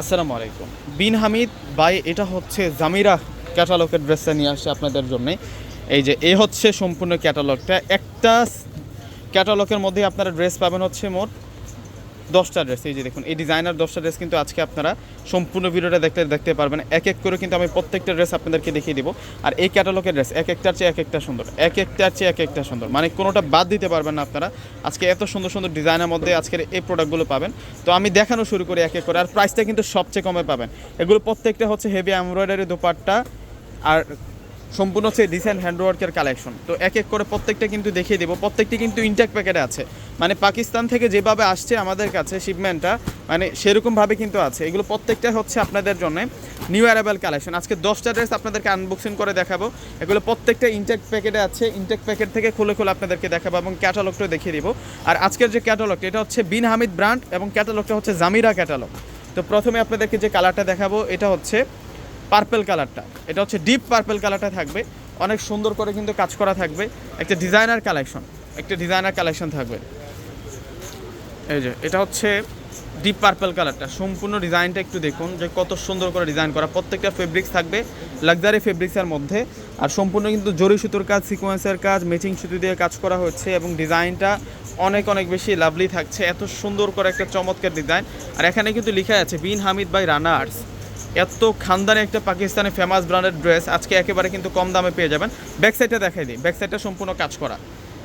আসসালামু আলাইকুম। বিন হামিদ বাই এটা হচ্ছে জামিরা ক্যাটালগের ড্রেসটা নিয়ে আসছে আপনাদের জন্য। এই যে, এ হচ্ছে সম্পূর্ণ ক্যাটালগটা। একটা ক্যাটালগের মধ্যে আপনারা ড্রেস পাবেন হচ্ছে মোট দশটা ড্রেস এই যে দেখুন, এই ডিজাইনার দশটা ড্রেস কিন্তু আজকে আপনারা সম্পূর্ণ ভিডিওটা দেখতে দেখতে পারবেন। এক এক করে কিন্তু আমি প্রত্যেকটা ড্রেস আপনাদেরকে দেখিয়ে দিব। আর এই ক্যাটালগের ড্রেস এক একটার চেয়ে এক একটা সুন্দর, এক একটার চেয়ে এক একটা সুন্দর। মানে কোনোটা বাদ দিতে পারবেন না আপনারা। আজকে এত সুন্দর সুন্দর ডিজাইনের মধ্যে আজকের এই প্রোডাক্টগুলো পাবেন। তো আমি দেখানো শুরু করি এক এক করে। আর প্রাইসটা কিন্তু সবচেয়ে কমে পাবেন। এগুলো প্রত্যেকটা হচ্ছে হেভি এমব্রয়ডারি দোপাট্টা। আর সম্পূর্ণ হচ্ছে ডিসেন্ট হ্যান্ডওয়ার্কের কালেকশন তো এক এক করে প্রত্যেকটা কিন্তু দেখিয়ে দেবো। প্রত্যেকটি কিন্তু ইনটেক প্যাকেটে আছে। মানে পাকিস্তান থেকে যেভাবে আসছে আমাদের কাছে শিপমেন্টটা মানে সেরকমভাবে কিন্তু আছে। এগুলো প্রত্যেকটা হচ্ছে আপনাদের জন্য নিউ অ্যারাইভাল কালেকশন আজকে দশটা ড্রেস আপনাদেরকে আনবক্সিং করে দেখাবো। এগুলো প্রত্যেকটা ইনটেক প্যাকেটে আছে। ইনটেক প্যাকেট থেকে খুলে খুলে আপনাদেরকে দেখাবো এবং ক্যাটালগটা দেখিয়ে দিব। আর আজকের যে ক্যাটালগটা এটা হচ্ছে বিন হামিদ ব্র্যান্ড এবং ক্যাটালগটা হচ্ছে জামিরা ক্যাটালগ তো প্রথমে আপনাদেরকে যে কালারটা দেখাবো, এটা হচ্ছে পার্পেল কালারটা এটা হচ্ছে ডিপ পার্পেল কালারটা থাকবে। অনেক সুন্দর করে কিন্তু কাজ করা থাকবে। একটা ডিজাইনার কালেকশন একটা ডিজাইনার কালেকশন থাকবে। এই যে, এটা হচ্ছে ডিপ পার্পেল কালারটা সম্পূর্ণ ডিজাইনটা একটু দেখুন, যে কত সুন্দর করে ডিজাইন করা। প্রত্যেকটা ফেব্রিক্স থাকবে লাক্সারি ফেব্রিক্সের মধ্যে। আর সম্পূর্ণ কিন্তু জরি সুতোর কাজ সিকোয়েন্সের কাজ ম্যাচিং সুতো দিয়ে কাজ করা হচ্ছে এবং ডিজাইনটা অনেক অনেক বেশি লাভলি থাকছে। এত সুন্দর করে একটা চমৎকার ডিজাইন আর এখানে কিন্তু লেখা আছে বিন হামিদ বাই রানা আর্টস এত খানদানি একটা পাকিস্তানি ফেমাস ব্র্যান্ডের ড্রেস আজকে একেবারে কিন্তু কম দামে পেয়ে যাবেন। ব্যাক সাইডটা দেখাই দিই। ব্যাক সাইডটা সম্পূর্ণ কাজ করা।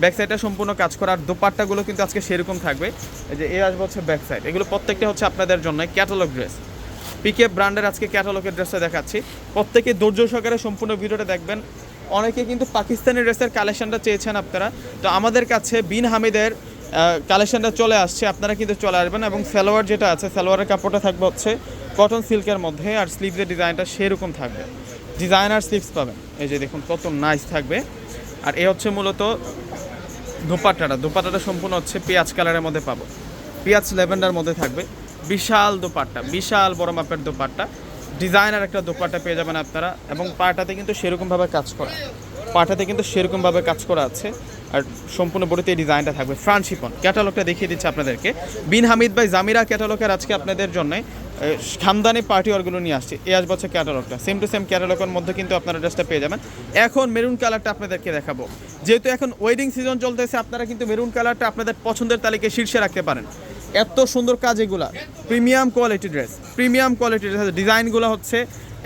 ব্যাক সাইডটা সম্পূর্ণ কাজ করা। আর দোপাট্টাগুলো কিন্তু আজকে সেরকম থাকবে। যে, এই আসবে হচ্ছে ব্যাক সাইড এগুলো প্রত্যেকটা হচ্ছে আপনাদের জন্য ক্যাটালগ ড্রেস পিকে ব্র্যান্ডের আজকে ক্যাটালগের ড্রেসটা দেখাচ্ছি। প্রত্যেকে ধৈর্য সহকারে সম্পূর্ণ ভিডিওটা দেখবেন। অনেকে কিন্তু পাকিস্তানি ড্রেসের কালেকশনটা চেয়েছেন আপনারা। তো আমাদের কাছে বিন হামিদের কালেকশনটা চলে আসছে। আপনারা কিন্তু চলে আসবেন এবং সালোয়ার যেটা আছে, সালোয়ারের কাপড়টা থাকবে হচ্ছে কটন সিল্কের মধ্যে আর স্লিভসের ডিজাইনটা সেরকম থাকবে। ডিজাইনার স্লিভস পাবেন। এই যে দেখুন, কত নাইস থাকবে। আর এ হচ্ছে মূলত দোপাট্টাটা। দোপাট্টাটা সম্পূর্ণ হচ্ছে পেঁয়াজ কালারের মধ্যে পাবো। পেঁয়াজ ল্যাভেন্ডার মধ্যে থাকবে। বিশাল দোপাট্টা, বিশাল বড় মাপের দোপাট্টা। ডিজাইনার একটা দোপাট্টা পেয়ে যাবেন আপনারা। এবং পাটাতে কিন্তু সেরকমভাবে কাজ করা পাটাতে কিন্তু সেরকমভাবে কাজ করা আছে। আর সম্পূর্ণ বডিতে এই ডিজাইনটা থাকবে। ফ্রান্সিপন ক্যাটালগটা দেখিয়ে দিচ্ছে আপনাদেরকে। বিন হামিদ ভাই, জামিরা ক্যাটালগের আজকে আপনাদের জন্য খামদানি পার্টি ওয়ারগুলো নিয়ে আসছে। এ আজ হচ্ছে ক্যাটালগটা সেম টু সেম ক্যাটালগের মধ্যে কিন্তু আপনারা ড্রেসটা পেয়ে যাবেন। এখন মেরুন কালারটা আপনাদেরকে দেখাবো। যেহেতু এখন ওয়েডিং সিজন চলতেছে, আপনারা কিন্তু মেরুন কালারটা আপনাদের পছন্দের তালিকায় শীর্ষে রাখতে পারেন। এত সুন্দর কাজ এগুলা। Premium quality dress premium quality dress ডিজাইনগুলো হচ্ছে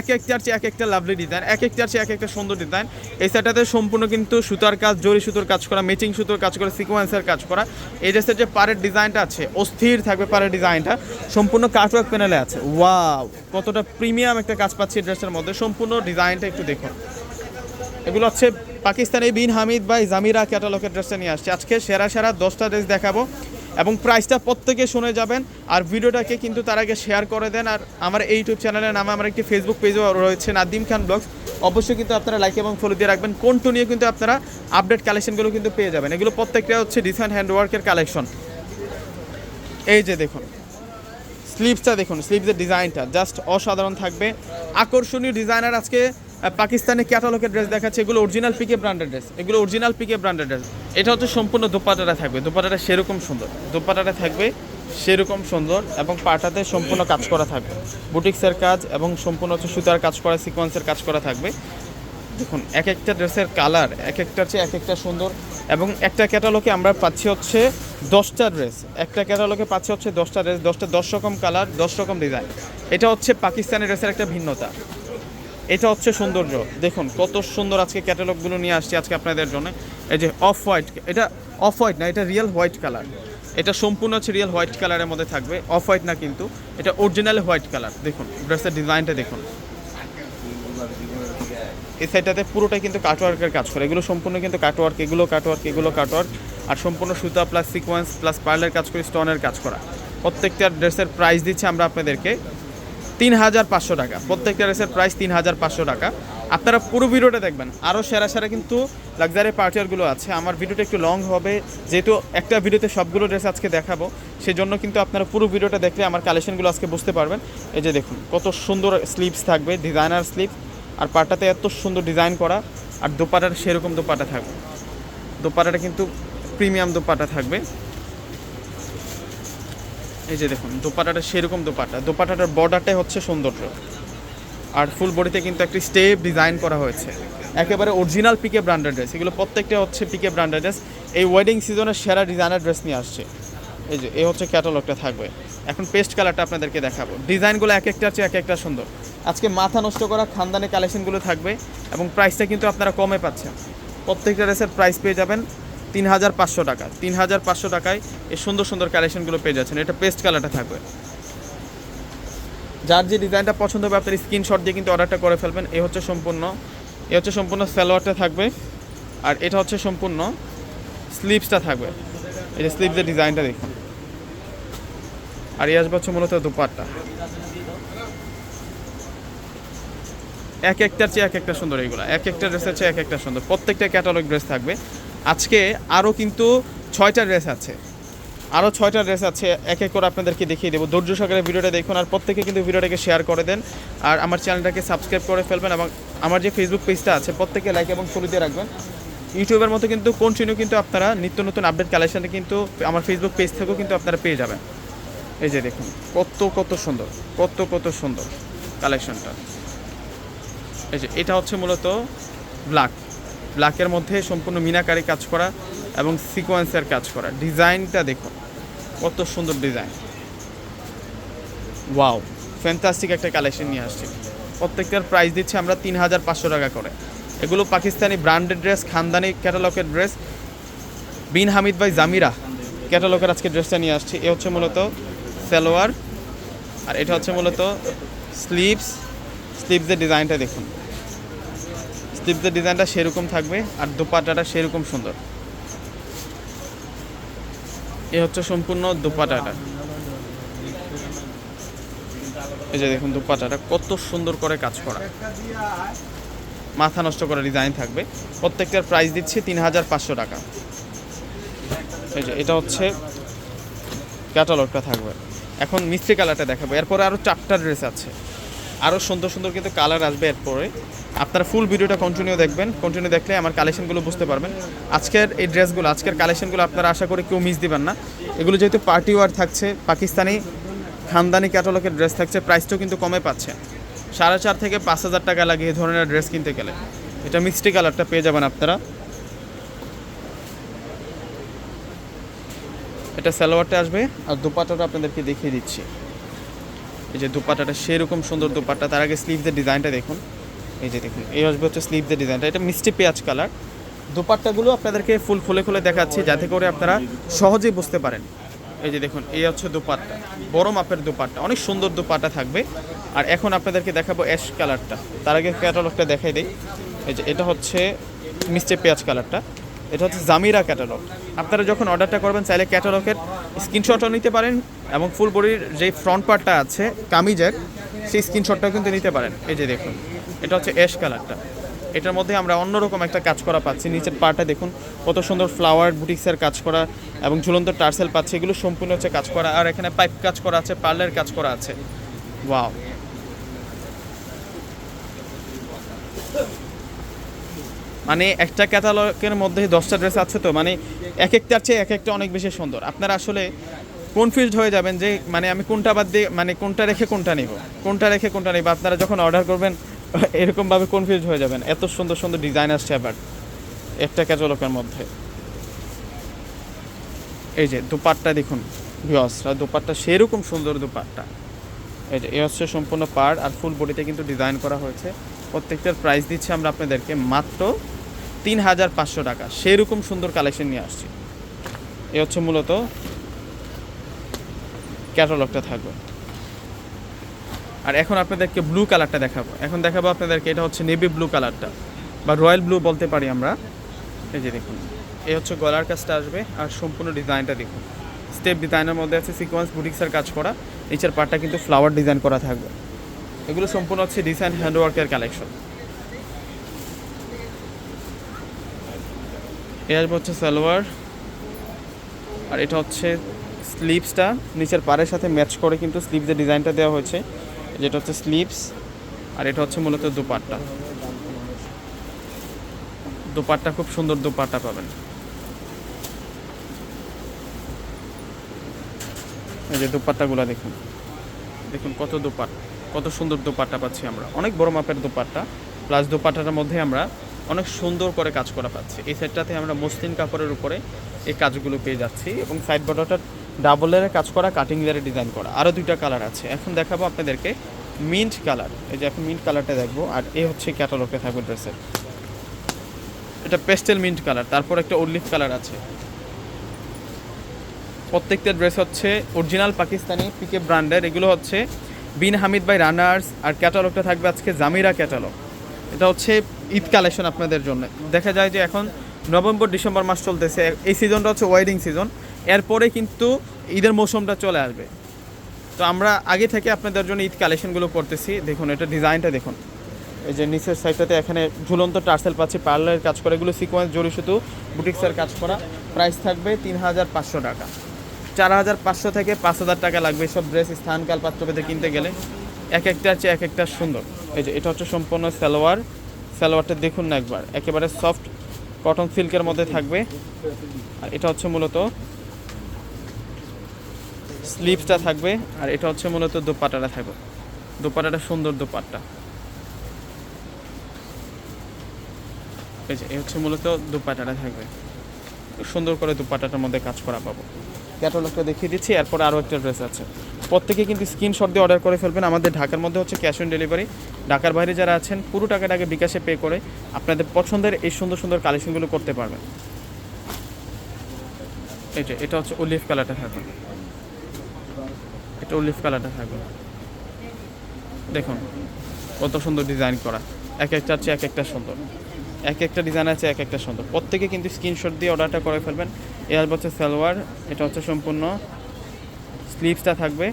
এক একটার চেয়ে এক একটা লাভলি ডিজাইন এক একটার চেয়ে এক একটা সুন্দর ডিজাইন এই সেটাতে সম্পূর্ণ কিন্তু সুতার কাজ, জরি সুতোর কাজ করা ম্যাচিং সুতোর কাজ করা সিকোয়েন্সের কাজ করা। এই ড্রেসের যে পাড়ের ডিজাইনটা আছে, অস্থির থাকবে পাড়ের ডিজাইনটা সম্পূর্ণ কাটওয়ার্ক প্যানেলে আছে। ওয়াও কতটা প্রিমিয়াম একটা কাজ পাচ্ছি ড্রেসের মধ্যে। সম্পূর্ণ ডিজাইনটা একটু দেখুন। এগুলো হচ্ছে পাকিস্তানি বিন হামিদ বাই জামিরা ক্যাটালগের ড্রেসটা নিয়ে আসছে। আজকে সেরা সেরা দশটা ড্রেস দেখাবো। এবং প্রাইসটা প্রত্যেকে শুনে যাবেন। আর ভিডিওটাকে কিন্তু তার আগে শেয়ার করে দেন। আর আমার এই ইউটিউব চ্যানেলের নামে আমার একটি ফেসবুক পেজও রয়েছে, নাদিম খান ব্লগস অবশ্যই কিন্তু আপনারা লাইক এবং ফলো দিয়ে রাখবেন। কোনটা নিয়ে কিন্তু আপনারা আপডেট কালেকশনগুলো কিন্তু পেয়ে যাবেন। এগুলো প্রত্যেকটা হচ্ছে ডিজাইন হ্যান্ডওয়ার্কের কালেকশন এই যে দেখুন স্লিপসটা দেখুন স্লিপসের ডিজাইনটা জাস্ট অসাধারণ থাকবে। আকর্ষণীয় ডিজাইনার আজকে পাকিস্তানি ক্যাটালগের ড্রেস দেখাচ্ছে? এগুলো অরিজিনাল পিকে ব্র্যান্ডের ড্রেস এগুলো অরিজিনাল পিকে ব্র্যান্ডের ড্রেস এটা হচ্ছে সম্পূর্ণ দোপাটাটা থাকবে। দোপাটাটা সেরকম সুন্দর। দোপাটাটা থাকবে সেরকম সুন্দর এবং পাটাতে সম্পূর্ণ কাজ করা থাকবে। বুটিক্সের কাজ এবং সম্পূর্ণ হচ্ছে সুতার কাজ করা সিকোয়েন্সের কাজ করা থাকবে। দেখুন, এক একটা ড্রেসের কালার এক একটার চেয়ে এক একটা সুন্দর এবং একটা ক্যাটালগে আমরা পাচ্ছি হচ্ছে দশটা ড্রেস। একটা ক্যাটালগে পাচ্ছি হচ্ছে দশটা ড্রেস, দশটা দশ রকম কালার দশ রকম ডিজাইন এটা হচ্ছে পাকিস্তানি ড্রেসের একটা ভিন্নতা। এটা হচ্ছে সৌন্দর্য। দেখুন, কত সুন্দর আজকে ক্যাটালগুলো নিয়ে আসছি আজকে আপনাদের জন্য। এই যে অফ হোয়াইট এটা অফ হোয়াইট না, এটা রিয়েল হোয়াইট কালার এটা সম্পূর্ণ হচ্ছে রিয়েল হোয়াইট কালারের মধ্যে থাকবে। অফ হোয়াইট না কিন্তু, এটা অরিজিনাল হোয়াইট কালার দেখুন ড্রেসের ডিজাইনটা দেখুন। এই সাইডটাতে পুরোটাই কিন্তু কাটওয়ার্কের কাজ করে। এগুলো সম্পূর্ণ কিন্তু কাটওয়ার্ক এগুলো কাটওয়ার্ক এগুলো কাটওয়ার্ক আর সম্পূর্ণ সুতা প্লাস সিকোয়েন্স প্লাস পার্লের কাজ করে স্টোনের কাজ করা। প্রত্যেকটা ড্রেসের প্রাইস দিচ্ছে আমরা আপনাদেরকে। তিন হাজার পাঁচশো টাকা। প্রত্যেকটা ড্রেসের প্রাইস তিন হাজার পাঁচশো টাকা। আপনারা পুরো ভিডিওটা দেখবেন। আরও সেরা সেরা কিন্তু লাক্সারি পার্টিয়ারগুলো আছে। আমার ভিডিওটা একটু লং হবে। যেহেতু একটা ভিডিওতে সবগুলো ড্রেস আজকে দেখাবো, সেজন্য কিন্তু আপনারা পুরো ভিডিওটা দেখলে আমার কালেকশনগুলো আজকে বুঝতে পারবেন। এই যে দেখুন, কত সুন্দর স্লিভস থাকবে ডিজাইনার স্লিভ আর পাটাতে এত সুন্দর ডিজাইন করা। আর দোপাটার সেরকম দোপাটা থাকবে। দোপাটাটা কিন্তু প্রিমিয়াম দোপাটা থাকবে। এই যে দেখুন, দোপাটাটা সেরকম দোপাটা। দোপাটাটার বর্ডারটাই হচ্ছে সৌন্দর্য। আর ফুল বডিতে কিন্তু একটি স্টেপ ডিজাইন করা হয়েছে। একেবারে অরিজিনাল পিকে ব্র্যান্ডেড ড্রেস এগুলো প্রত্যেকটা হচ্ছে পিকে ব্র্যান্ডেড ড্রেস এই ওয়েডিং সিজনের সেরা ডিজাইনার ড্রেস নিয়ে আসছে। এই যে এই হচ্ছে ক্যাটালগটা থাকবে। এখন পেস্ট কালারটা আপনাদেরকে দেখাবো। ডিজাইনগুলো এক একটার চেয়ে এক একটা সুন্দর। আজকে মাথা নষ্ট করা খানদানি কালেকশনগুলো থাকবে এবং প্রাইসটা কিন্তু আপনারা কমে পাচ্ছেন। প্রত্যেকটা ড্রেসের প্রাইস পেয়ে যাবেন। তিন হাজার পাঁচশো টাকা। তিন হাজার পাঁচশো টাকায় এই সুন্দর সুন্দর কালেকশনগুলো পেয়ে যাচ্ছেন। এটা পেস্ট কালারটা থাকবে। যার যে ডিজাইনটা পছন্দ হবে, আপনার স্ক্রিনশট দিয়ে কিন্তু অর্ডারটা করে ফেলবেন। এ হচ্ছে সম্পূর্ণ, এ হচ্ছে সম্পূর্ণ স্যালোয়ারটা থাকবে। আর এটা হচ্ছে সম্পূর্ণ স্লিপসটা থাকবে। এই যে স্লিপসের ডিজাইনটা দেখুন। আর এই আসবে হচ্ছে মূলত দুপাট্টা। এক একটার চেয়ে এক একটা সুন্দর এইগুলো এক একটা ড্রেসের চেয়ে এক একটা সুন্দর। প্রত্যেকটা ক্যাটালগ ড্রেস থাকবে। আজকে আরও কিন্তু ছয়টা ড্রেস আছে। আরও ছয়টা ড্রেস আছে, এক এক করে আপনাদেরকে দেখিয়ে দেবো। ধৈর্য সহকারে ভিডিওটা দেখুন আর প্রত্যেকে কিন্তু ভিডিওটাকে শেয়ার করে দেন। আর আমার চ্যানেলটাকে সাবস্ক্রাইব করে ফেলবেন এবং আমার যে ফেসবুক পেজটা আছে প্রত্যেকে লাইক এবং ফলো দিয়ে রাখবেন। ইউটিউবের মতো কিন্তু কন্টিনিউ কিন্তু আপনারা নিত্য নতুন আপডেট কালেকশানে কিন্তু আমার ফেসবুক পেজ থেকেও কিন্তু আপনারা পেয়ে যাবেন। এই যে দেখুন, কত কত সুন্দর, কত কত সুন্দর কালেকশনটা এই যে, এটা হচ্ছে মূলত ব্ল্যাক ব্ল্যাকের মধ্যে সম্পূর্ণ মিনাকারি কাজ করা এবং সিকোয়েন্সের কাজ করা। ডিজাইনটা দেখুন, কত সুন্দর ডিজাইন। ওয়াও, ফ্যান্টাস্টিক একটা কালেকশন নিয়ে আসছি। প্রত্যেকটার প্রাইস দিচ্ছি আমরা তিন হাজার পাঁচশো টাকা করে। এগুলো পাকিস্তানি ব্র্যান্ডেড ড্রেস, খানদানি ক্যাটালগের ড্রেস। বিন হামিদ ভাই জামিরা ক্যাটালগের আজকে ড্রেসটা নিয়ে আসছি। এ হচ্ছে মূলত সালোয়ার, আর এটা হচ্ছে মূলত স্লিভস। স্লিভসের ডিজাইনটা দেখুন। স্লিভসের ডিজাইনটা সেরকম থাকবে আর দোপাট্টাটা সেরকম সুন্দর। এ হচ্ছে সম্পূর্ণ দোপাট্টাটা এই যে দেখুন দোপাট্টাটা কত সুন্দর করে কাজ করা। মাথা নষ্ট করা ডিজাইন থাকবে। প্রত্যেকটার প্রাইস দিচ্ছি তিন হাজার পাঁচশো টাকা। এই যে এটা হচ্ছে ক্যাটালগটা থাকবে। এখন মিস্ত্রি কালারটা দেখাবো। এরপরে আরও চারটা ড্রেস আছে। আরও সুন্দর সুন্দর কিন্তু কালার আসবে এরপরে। আপনারা ফুল ভিডিওটা কন্টিনিউ দেখবেন। কন্টিনিউ দেখলে আমার কালেকশনগুলো বুঝতে পারবেন। আজকের এই ড্রেসগুলো আজকের কালেকশনগুলো আপনারা আশা করি কেউ মিস দিবেন না। এগুলো যেহেতু পার্টি ওয়ার থাকছে, পাকিস্তানি খানদানি ক্যাটালগের ড্রেস থাকছে প্রাইসটাও কিন্তু কমে পাচ্ছে। সাড়ে চার থেকে পাঁচ হাজার টাকা লাগে এই ধরনের ড্রেস কিনতে গেলে। এটা মিষ্টি কালারটা পেয়ে যাবেন আপনারা। এটা সালোয়ারটা আসবে। আর দুপাটাটা আপনাদেরকে দেখিয়ে দিচ্ছি। এই যে দুপাটাটা সেরকম সুন্দর দুপাট্টা, তার আগে স্লিভদের ডিজাইনটা দেখুন। এই যে দেখুন, এই আসবে হচ্ছে স্লিভদের ডিজাইনটা এটা মিষ্টি পেঁয়াজ কালার দুপাট্টাগুলো আপনাদেরকে ফুল খুলে খুলে দেখাচ্ছি, যাতে করে আপনারা সহজেই বুঝতে পারেন। এই যে দেখুন, এই হচ্ছে দুপাট্টা, বড় মাপের দুপাট্টা, অনেক সুন্দর দুপাট্টা থাকবে। আর এখন আপনাদেরকে দেখাবো অ্যাশ কালারটা তার আগে ক্যাটালগটা দেখাই দিই। এই যে এটা হচ্ছে মিষ্টি পেঁয়াজ কালারটা এটা হচ্ছে জামিরা ক্যাটালগ আপনারা যখন অর্ডারটা করবেন, চাইলে ক্যাটালগের স্ক্রিনশটও নিতে পারেন এবং ফুল বডির যে ফ্রন্ট পার্টটা আছে, কামিজের, সেই স্ক্রিনশটটাও কিন্তু নিতে পারেন। এই যে দেখুন, এটা হচ্ছে অ্যাশ কালারটা এটার মধ্যে আমরা অন্যরকম একটা কাজ করা পাচ্ছি। নিচের পার্টটা দেখুন, কত সুন্দর ফ্লাওয়ার বুটিক্সের কাজ করা এবং ঝুলন্ত টার্সেল পাচ্ছি। এগুলো সম্পূর্ণ হচ্ছে কাজ করা। আর এখানে পাইপ কাজ করা আছে পার্লার কাজ করা আছে। ওয়াও মানে একটা ক্যাটালগের মধ্যে দশটা ড্রেস আছে তো মানে এক একটার চেয়ে এক একটা অনেক বেশি সুন্দর। আপনারা আসলে কনফিউজড হয়ে যাবেন যে মানে আমি কোনটা বাদ দিয়ে মানে কোনটা রেখে কোনটা নিব? কোনটা রেখে কোনটা নিব? আপনারা যখন অর্ডার করবেন, এরকমভাবে কনফিউজ হয়ে যাবেন? এত সুন্দর সুন্দর ডিজাইন আসছে আবার একটা ক্যাটালগের মধ্যে। এই যে দুপাট্টা দেখুন ভিওসরা দুপাট্টা সেরকম সুন্দর দুপাট্টা। এই যে এ হচ্ছে সম্পূর্ণ পার্ট আর ফুল বডিতে কিন্তু ডিজাইন করা হয়েছে। প্রত্যেকটার প্রাইস দিচ্ছি আমরা আপনাদেরকে মাত্র তিন হাজার পাঁচশো টাকা। সেরকম সুন্দর কালেকশন নিয়ে আসছি। এ হচ্ছে মূলত ক্যাটালগটা থাকবে। আর এখন আপনাদেরকে ব্লু কালারটা দেখাবো। এখন দেখাবো আপনাদেরকে এটা হচ্ছে নেভি ব্লু কালারটা বা রয়্যাল ব্লু বলতে পারি আমরা। এই যে দেখুন এই হচ্ছে গলার কাজটা আসবে, আর সম্পূর্ণ ডিজাইনটা দেখুন। স্টেপ ডিজাইনের মধ্যে আছে সিকোয়েন্স বুটিক্সের কাজ করা। নিচের পার্টটা কিন্তু ফ্লাওয়ার ডিজাইন করা থাকবে। এগুলো সম্পূর্ণ হচ্ছে ডিজাইন হ্যান্ডওয়ার্কের কালেকশন এ হচ্ছে সালোয়ার। আর এটা হচ্ছে স্লিভসটা। নিচের পাড়ের সাথে ম্যাচ করে কিন্তু স্লিভসের ডিজাইনটা দেওয়া হয়েছে। যেটা হচ্ছে স্লিভস। আর এটা হচ্ছে মূলত দুপাট্টা। দুপাট্টা, খুব সুন্দর দুপাট্টা পাবেন। এই যে দোপাট্টাগুলো দেখুন। দেখুন কত দোপাট, কত সুন্দর দোপাট্টা পাচ্ছি আমরা। অনেক বড় মাপের দোপাট্টা। প্লাস দোপাট্টাটার মধ্যে আমরা অনেক সুন্দর করে কাজ করা পাচ্ছি। এই সাইডটাতে আমরা মসলিন কাপড়ের উপরে এই কাজগুলো পেয়ে যাচ্ছি এবং সাইড বর্ডারটা ডাবল লেয়ারে কাজ করা কাটিং লেয়ারে ডিজাইন করা। আরও দুইটা কালার আছে। এখন দেখাবো আপনাদেরকে মিন্ট কালার এই যে এখন মিন্ট কালারটা দেখব। আর এই হচ্ছে ক্যাটালগটা থাকবে ড্রেসের এটা পেস্টেল মিন্ট কালার তারপর একটা অলিভ কালার আছে। প্রত্যেকটা ড্রেস হচ্ছে অরিজিনাল পাকিস্তানি পিকে ব্র্যান্ডের এগুলো হচ্ছে বিন হামিদ বাই রানার্স আর ক্যাটালগটা থাকবে আজকে জামিরা ক্যাটালগ এটা হচ্ছে ঈদ কালেকশন আপনাদের জন্য। দেখা যায় যে এখন নভেম্বর, ডিসেম্বর মাস চলতেছে। এই সিজনটা হচ্ছে ওয়েডিং সিজন এরপরে কিন্তু ঈদের মৌসুমটা চলে আসবে। তো আমরা আগে থেকে আপনাদের জন্য ঈদ কালেকশনগুলো করতেছি। দেখুন, এটা ডিজাইনটা দেখুন। এই যে নিচের সাইডটাতে এখানে ঝুলন্ত টার্সেল পাচ্ছি পার্লারের কাজ করা। এগুলো সিকোয়েন্স জড়ি শুধু বুটিক্সের কাজ করা। প্রাইস থাকবে তিন হাজার পাঁচশো টাকা। চার হাজার পাঁচশো থেকে পাঁচ হাজার টাকা লাগবে সব ড্রেস স্থানকাল পাত্রপেতে কিনতে গেলে। এক একটা চেয়ে এক একটা সুন্দর। এই যে এটা হচ্ছে সম্পূর্ণ সালোয়ার। সালোয়ারটা দেখুন না একবার। একেবারে সফট কটন সিল্কের মধ্যে থাকবে। আর এটা হচ্ছে মূলত স্লিভসটা থাকবে, আর এটা হচ্ছে মূলত দোপাট্টাটা থাকবে। দোপাট্টাটা সুন্দর দোপাট্টা। এই যে, এই হচ্ছে মূলত দুপাটাটা থাকবে। সুন্দর করে দুপাটাটার মধ্যে কাজ করা পাবো। ক্যাটালগটা দেখিয়ে দিচ্ছি, এরপরে আরও একটা ড্রেস আছে। প্রত্যেকে কিন্তু স্ক্রিনশট দিয়ে অর্ডার করে ফেলবেন। আমাদের ঢাকার মধ্যে হচ্ছে ক্যাশ অন ডেলিভারি ঢাকার বাইরে যারা আছেন, পুরো টাকাটা আগে বিকাশে পে করে আপনাদের পছন্দের এই সুন্দর সুন্দর কালেকশনগুলো করতে পারবেন। যে, এটা হচ্ছে অলিভ কালারটা থাকবে। এটা অলিভ কালারটা থাকবে। দেখুন, কত সুন্দর ডিজাইন করা। এক একটা হচ্ছে এক একটা সুন্দর। এক একটা ডিজাইন আছে, এক একটা সুন্দর। প্রত্যেকে কিন্তু স্ক্রিনশট দিয়ে অর্ডারটা করে ফেলবেন। এ আসবে হচ্ছে সালোয়ার, এটা হচ্ছে সম্পূর্ণ স্লিভসটা থাকবে।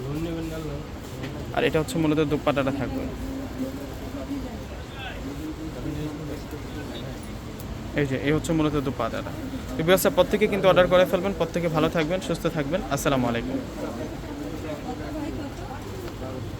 আর এটা হচ্ছে মূলত দুপাটাটা থাকবে। এই যে, এই হচ্ছে মূলত দুপাটাটা। তো ব্যবসা প্রত্যেকে কিন্তু অর্ডার করে ফেলবেন, প্রত্যেকে ভালো থাকবেন, সুস্থ থাকবেন। আসসালামু আলাইকুম।